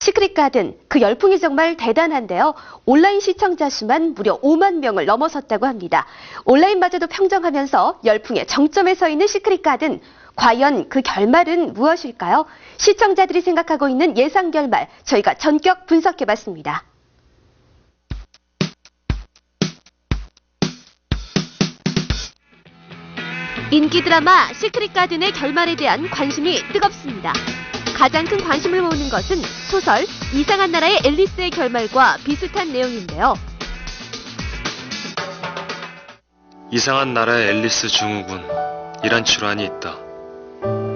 시크릿 가든 그 열풍이 정말 대단한데요. 온라인 시청자 수만 무려 5만 명을 넘어섰다고 합니다. 온라인마저도 평정하면서 열풍의 정점에 서 있는 시크릿 가든 과연 그 결말은 무엇일까요? 시청자들이 생각하고 있는 예상 결말 저희가 전격 분석해 봤습니다. 인기 드라마 시크릿 가든의 결말에 대한 관심이 뜨겁습니다. 가장 큰 관심을 모으는 것은 소설 이상한 나라의 앨리스의 결말과 비슷한 내용인데요. 이상한 나라의 앨리스 증후군 이란 질환이 있다.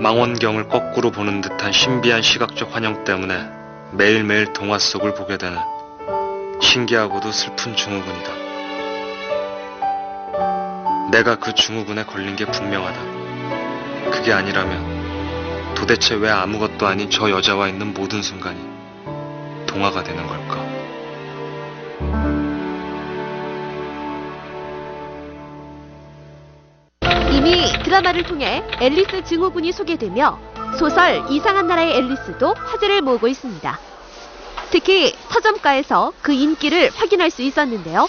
망원경을 거꾸로 보는 듯한 신비한 시각적 환영 때문에 매일매일 동화 속을 보게 되는 신기하고도 슬픈 증후군이다. 내가 그 증후군에 걸린 게 분명하다. 그게 아니라면 도대체 왜 아무것도 아닌 저 여자와 있는 모든 순간이 동화가 되는 걸까? 이미 드라마를 통해 앨리스 증후군이 소개되며 소설 이상한 나라의 앨리스도 화제를 모으고 있습니다. 특히 서점가에서 그 인기를 확인할 수 있었는데요.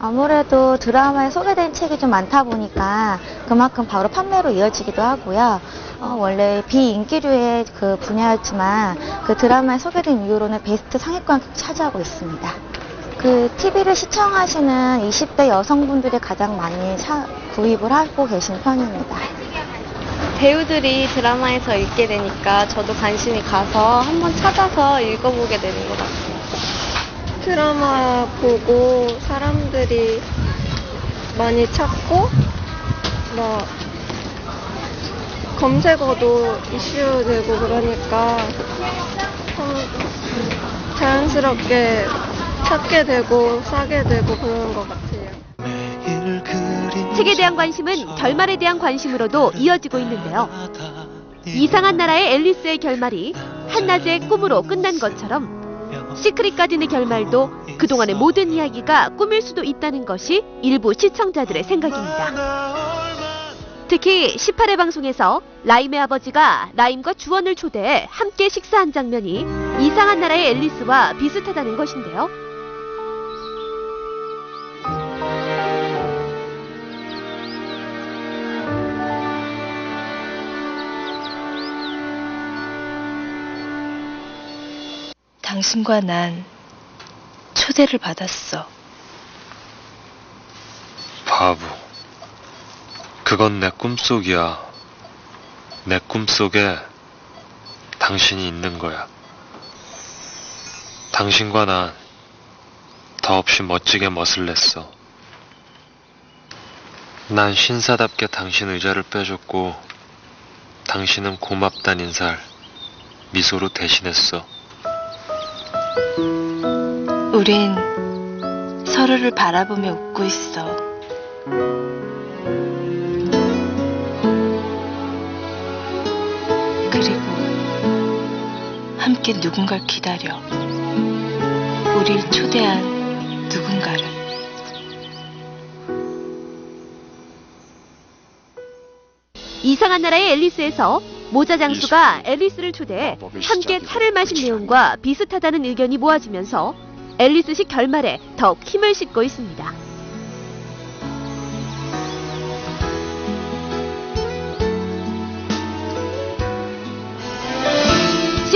아무래도 드라마에 소개된 책이 좀 많다 보니까 그만큼 바로 판매로 이어지기도 하고요. 어, 원래 비인기류의 그 분야였지만 그 드라마에 소개된 이후로는 베스트 상위권 차지하고 있습니다. 그 TV를 시청하시는 20대 여성분들이 가장 많이 사- 구입을 하고 계신 편입니다. 배우들이 드라마에서 읽게 되니까 저도 관심이 가서 한번 찾아서 읽어보게 되는 것 같아요. 드라마 보고 사람들이 많이 찾고 뭐 검색어도 이슈되고 그러니까 참 자연스럽게 찾게 되고 사게 되고 그러는 것 같아요. 책에 대한 관심은 결말에 대한 관심으로도 이어지고 있는데요. 이상한 나라의 앨리스의 결말이 한낮의 꿈으로 끝난 것처럼 시크릿 가든의 결말도 그동안의 모든 이야기가 꿈일 수도 있다는 것이 일부 시청자들의 생각입니다. 특히 18회 방송에서 라임의 아버지가 라임과 주원을 초대해 함께 식사한 장면이 이상한 나라의 앨리스와 비슷하다는 것인데요. 당신과 난 초대를 받았어. 바보. 그건 내 꿈속이야. 내 꿈속에 당신이 있는 거야. 당신과 난 더없이 멋지게 멋을 냈어. 난 신사답게 당신 의자를 빼줬고, 당신은 고맙단 인사를 미소로 대신했어. 우린 서로를 바라보며 웃고 있어. 함께 누군가를 기다려. 우릴 초대한 누군가를. 이상한 나라의 앨리스에서 모자 장수가 앨리스를 초대해 함께 차를 마신 내용과 비슷하다는 의견이 모아지면서 앨리스식 결말에 더욱 힘을 싣고 있습니다.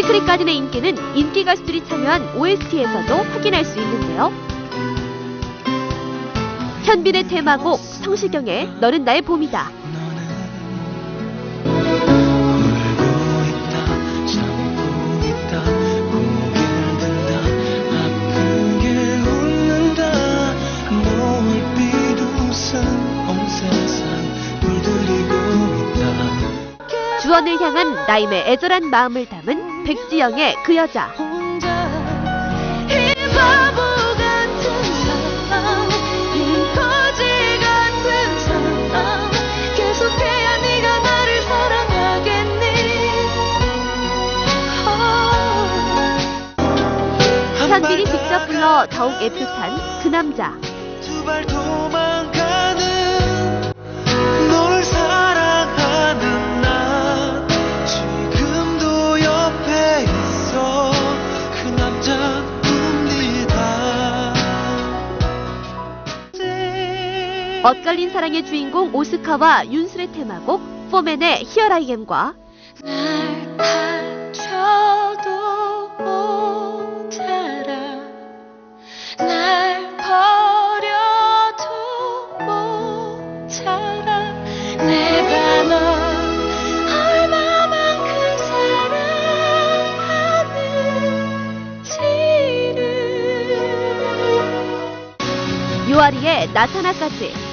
시크릿 가든의 인기는 인기 가수들이 참여한 OST에서도 확인할 수 있는데요. 현빈의 테마곡 성시경의 너는 나의 봄이다. 주원을 향한 나임의 애절한 마음을 담은 백지영의 그 여자. 현빈이 직접 불러 더욱 애틋한 그 남자. 엇갈린 사랑의 주인공 오스카와 윤술의 테마곡 포맨의 널 얼마만큼 사랑하는지를. 유아리의 나타나까지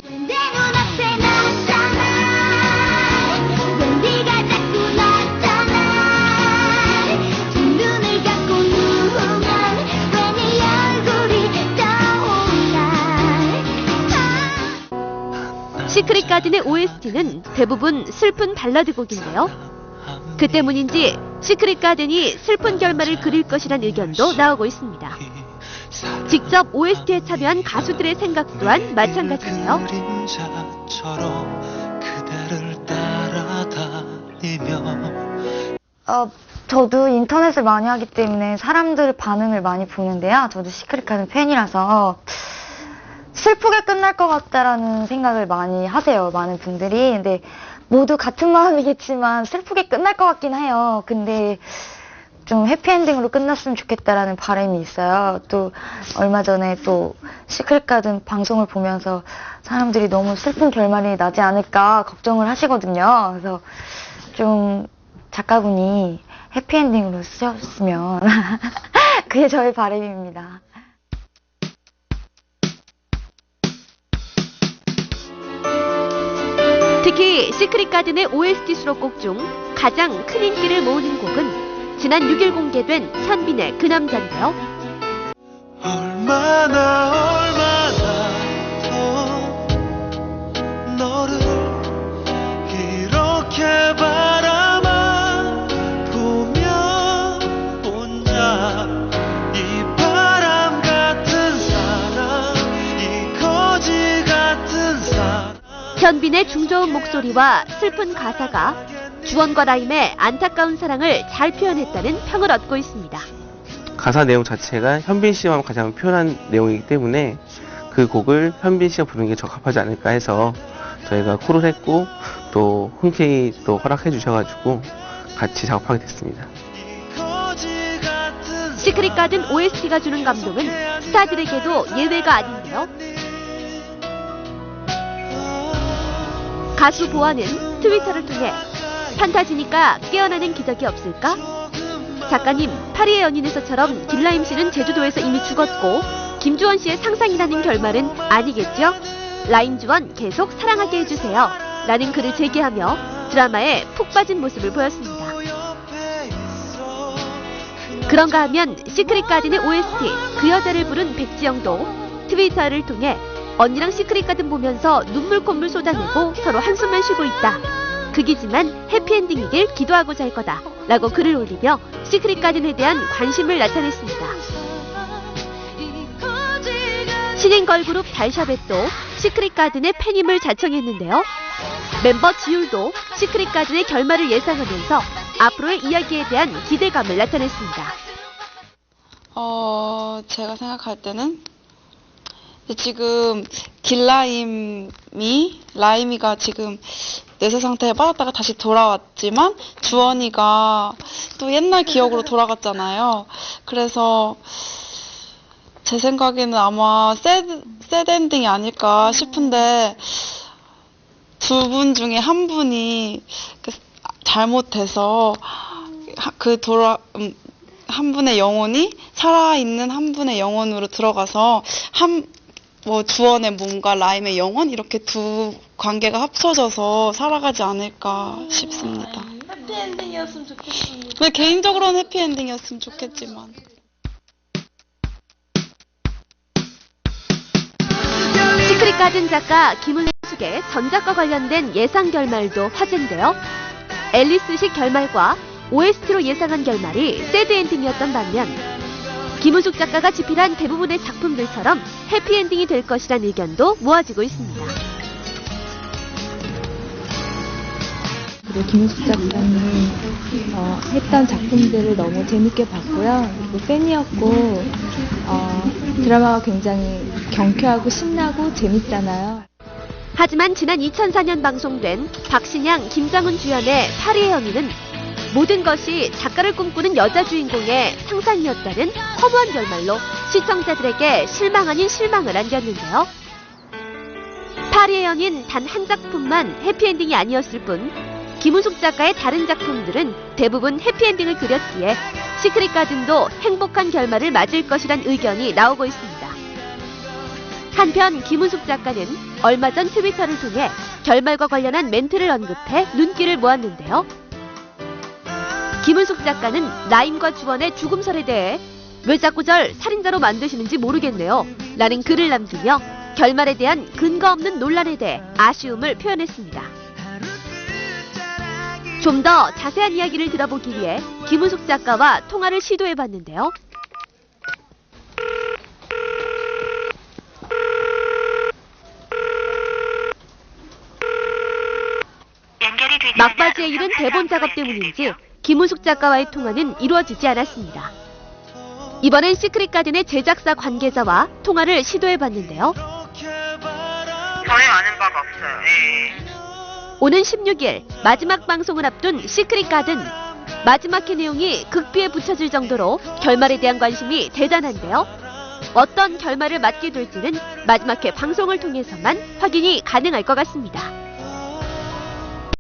시크릿 가든의 OST는 대부분 슬픈 발라드 곡인데요. 그 때문인지 시크릿 가든이 슬픈 결말을 그릴 것이란 의견도 나오고 있습니다. 직접 OST에 참여한 가수들의 생각 또한 따라다니며 어, 저도 인터넷을 많이 하기 때문에 사람들 반응을 많이 보는데요. 저도 시크릿 가든 팬이라서 슬프게 끝날 것 같다라는 생각을 많이 하세요. 많은 분들이. 근데 모두 같은 마음이겠지만 슬프게 끝날 것 같긴 해요. 근데 좀 해피엔딩으로 끝났으면 좋겠다라는 바람이 있어요. 또 얼마 전에 또 시크릿 가든 방송을 보면서 사람들이 너무 슬픈 결말이 나지 않을까 걱정을 하시거든요. 그래서 좀 작가분이 해피엔딩으로 쓰셨으면 그게 저의 바람입니다. 특히 시크릿 가든의 OST 수록곡 중 가장 큰 인기를 모으는 곡은 지난 6일 공개된 현빈의 그 남잔데요. 얼마나 얼마나 현빈의 중저음 목소리와 슬픈 가사가 주원과 라임의 안타까운 사랑을 잘 표현했다는 평을 얻고 있습니다. 가사 내용 자체가 현빈 씨만 가장 표현한 내용이기 때문에 그 곡을 현빈 씨가 부르는 게 적합하지 않을까 해서 저희가 코를 했고 또 흔쾌히 또 허락해 주셔가지고 같이 작업하게 됐습니다. 시크릿 가든 OST가 주는 감동은 스타들에게도 예외가 아닌데요. 가수 보아는 트위터를 통해 판타지니까 깨어나는 기적이 없을까? 작가님, 파리의 연인에서처럼 길라임 씨는 제주도에서 이미 죽었고 김주원 씨의 상상이라는 결말은 아니겠죠? 라임 주원 계속 사랑하게 해주세요. 라는 글을 제기하며 드라마에 푹 빠진 모습을 보였습니다. 그런가 하면 시크릿 가든의 OST 그 여자를 부른 백지영도 트위터를 통해 언니랑 시크릿 가든 보면서 눈물 콧물 쏟아내고 서로 한숨만 쉬고 있다. 극이지만 해피엔딩이길 기도하고자 할 거다. 라고 글을 올리며 시크릿 가든에 대한 관심을 나타냈습니다. 신인 걸그룹 달샤벳도 시크릿 가든의 팬임을 자청했는데요. 멤버 지율도 시크릿 가든의 결말을 예상하면서 앞으로의 이야기에 대한 기대감을 나타냈습니다. 어, 제가 생각할 때는 지금 길라임이 라임이가 지금 내세 상태에 빠졌다가 다시 돌아왔지만 주원이가 또 옛날 기억으로 돌아갔잖아요. 그래서 제 생각에는 아마 새드, 새드 엔딩이 아닐까 싶은데 두 분 중에 한 분이 그 잘못해서 하- 그 돌아 음, 한 분의 영혼이 살아있는 한 분의 영혼으로 들어가서 한 뭐 주원의 몸과 라임의 영혼 이렇게 두 관계가 합쳐져서 살아가지 않을까 싶습니다. 해피엔딩이었으면 좋겠습니다. 근데 개인적으로는 해피엔딩이었으면 좋겠지만. 시크릿 가든 작가 김은숙의 전작과 관련된 예상 결말도 화제인데요. 앨리스식 결말과 OST로 예상한 결말이 새드 엔딩이었던 반면 김은숙 작가가 집필한 대부분의 작품들처럼 해피엔딩이 될 것이란 의견도 모아지고 있습니다. 그리고 김우숙 작가님 어, 했던 작품들을 너무 재밌게 봤고요. 그리고 팬이었고 어, 드라마가 굉장히 경쾌하고 신나고 재밌잖아요. 하지만 지난 2004년 방송된 박신양, 김장훈 주연의 파리의 연인은 모든 것이 작가를 꿈꾸는 여자 주인공의 상상이었다는 허무한 결말로 시청자들에게 실망 아닌 실망을 안겼는데요. 파리의 연인 단 한 작품만 해피엔딩이 아니었을 뿐 김은숙 작가의 다른 작품들은 대부분 해피엔딩을 그렸기에 시크릿 가든도 행복한 결말을 맞을 것이란 의견이 나오고 있습니다. 한편 김은숙 작가는 얼마 전 트위터를 통해 결말과 관련한 멘트를 언급해 눈길을 모았는데요. 김은숙 작가는 라임과 주원의 죽음설에 대해 왜 자꾸 절 살인자로 만드시는지 모르겠네요. 라는 글을 남기며 결말에 대한 근거 없는 논란에 대해 아쉬움을 표현했습니다. 좀 더 자세한 이야기를 들어보기 위해 김은숙 작가와 통화를 시도해 봤는데요. 막바지에 이른 대본 작업 때문인지 김은숙 작가와의 통화는 이루어지지 않았습니다. 이번엔 시크릿 가든의 제작사 관계자와 통화를 시도해봤는데요. 전혀 아는 바가 없어요. 예. 오는 16일 마지막 방송을 앞둔 시크릿 가든 마지막 회 내용이 극비에 붙여질 정도로 결말에 대한 관심이 대단한데요. 어떤 결말을 맞게 될지는 마지막 회 방송을 통해서만 확인이 가능할 것 같습니다.